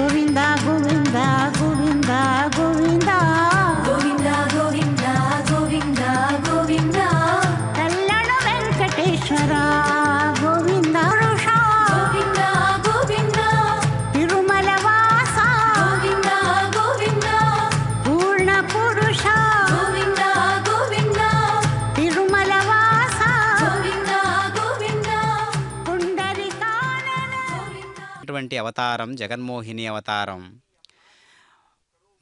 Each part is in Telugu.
గోవింద గోవింద గోవింద గోవింద. గోవింద గోవింద గోవింద గోవింద. కళ్యాణ వెంకటేశ్వర. అటువంటి అవతారం జగన్మోహిని అవతారం.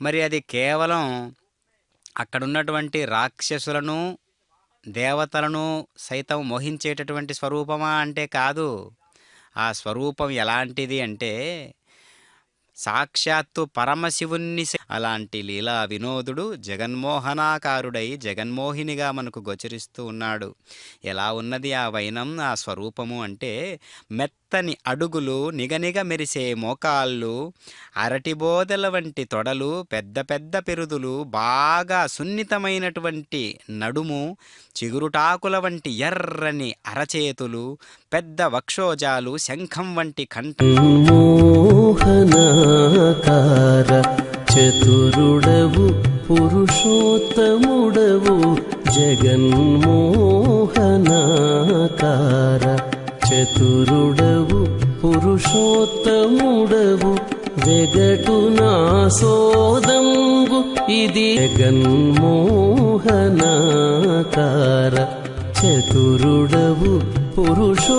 మరి అది కేవలం అక్కడున్నటువంటి రాక్షసులను దేవతలను సైతం మోహించేటటువంటి స్వరూపమా అంటే కాదు. ఆ స్వరూపం ఎలాంటిది అంటే సాక్షాత్తు పరమశివుణ్ణి అలాంటి లీలా వినోదుడు జగన్మోహనాకారుడై జగన్మోహినిగా మనకు గోచరిస్తూ ఉన్నాడు. ఎలా ఉన్నది ఆ వైనం ఆ స్వరూపము అంటే మెత్తని అడుగులు నిగనిగ మెరిసే మోకాళ్ళు అరటిబోదల వంటి తొడలు పెద్ద పెద్ద పెరుదులు బాగా సున్నితమైనటువంటి నడుము చిగురుటాకుల వంటి ఎర్రని అరచేతులు పెద్ద వక్షోజాలు శంఖం వంటి కంఠం. మోహనాకార చతురుడవు పురుషోత్తముడవు జగన్మోహనాకార చతురుడవు పురుషోత్తముడవు వెగటు నా సోదంగు ఇది జగన్మోహనాకార చతురుడవు పురుషోత్తముడవు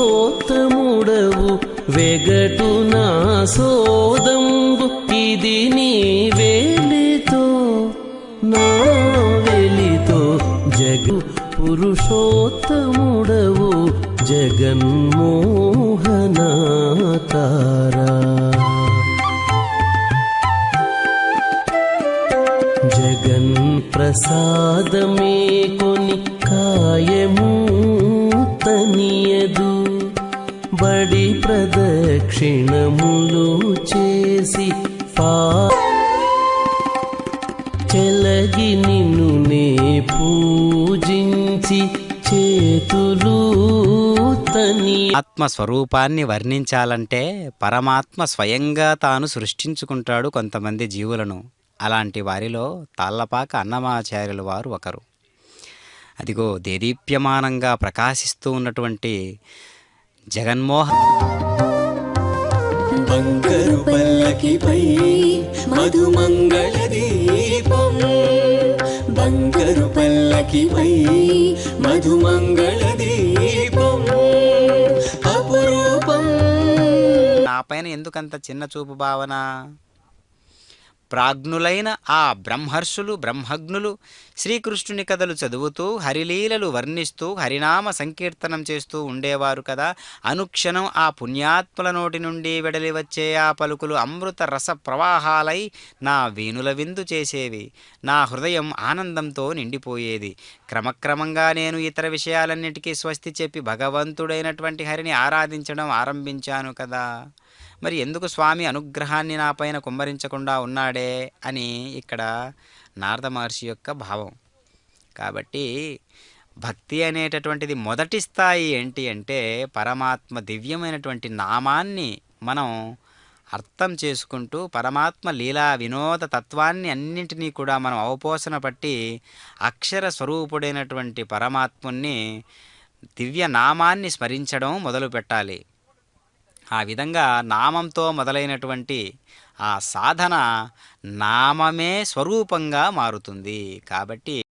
వెగటు నా సోదంబు ఇది నీ వేలితో నా వెలితో. జగు పురుషోత్తముడవు జగన్మోహనాతారా జగన్ ప్రసాదమే కొని కాయము తనియదు బడి ప్రదక్షిణములు చేసి పా చెలగి నిన్ను నే పూజించి చేతులు తని ఆత్మస్వరూపాన్ని వర్ణించాలంటే పరమాత్మ స్వయంగా తాను సృష్టించుకుంటాడు కొంతమంది జీవులను. అలాంటి వారిలో తాళ్ళపాక అన్నమాచార్యుల వారు ఒకరు. అదిగో దేదీప్యమానంగా ప్రకాశిస్తూ ఉన్నటువంటి జగన్మోహన్ బంగారు పల్లకిపై మధుమంగళ దీపం బంగారు పల్లకిపై మధుమంగళ దీపం అపురూపం. నా పైన ఎందుకంత చిన్న చూపు భావన? ప్రాజ్ఞులైన ఆ బ్రహ్మర్షులు బ్రహ్మజ్ఞులు శ్రీకృష్ణుని కథలు చదువుతూ హరిలీలలు వర్ణిస్తూ హరినామ సంకీర్తనం చేస్తూ ఉండేవారు కదా. అనుక్షణం ఆ పుణ్యాత్మల నోటి నుండి వెడలి వచ్చే ఆ పలుకులు అమృత రస ప్రవాహాలై నా వేణుల విందు చేసేవి. నా హృదయం ఆనందంతో నిండిపోయేది. క్రమక్రమంగా నేను ఇతర విషయాలన్నిటికీ స్వస్తి చెప్పి భగవంతుడైనటువంటి హరిని ఆరాధించడం ఆరంభించాను కదా. మరి ఎందుకు స్వామి అనుగ్రహాన్ని నా పైన కుమ్మరించకుండా ఉన్నాడే అని ఇక్కడ నారద మహర్షి యొక్క భావం. కాబట్టి భక్తి అనేటటువంటిది మొదటి స్థాయి ఏంటి అంటే పరమాత్మ దివ్యమైనటువంటి నామాన్ని మనం అర్థం చేసుకుంటూ పరమాత్మ లీలా వినోద తత్వాన్ని అన్నింటినీ కూడా మనం అవపోసన పట్టి అక్షర స్వరూపుడైనటువంటి పరమాత్ముణ్ణి దివ్య నామాన్ని స్మరించడం మొదలు పెట్టాలి ఆ విధంగా నామంతో మొదలైనటువంటి ఆ సాధన నామమే స్వరూపంగా మారుతుంది. కాబట్టి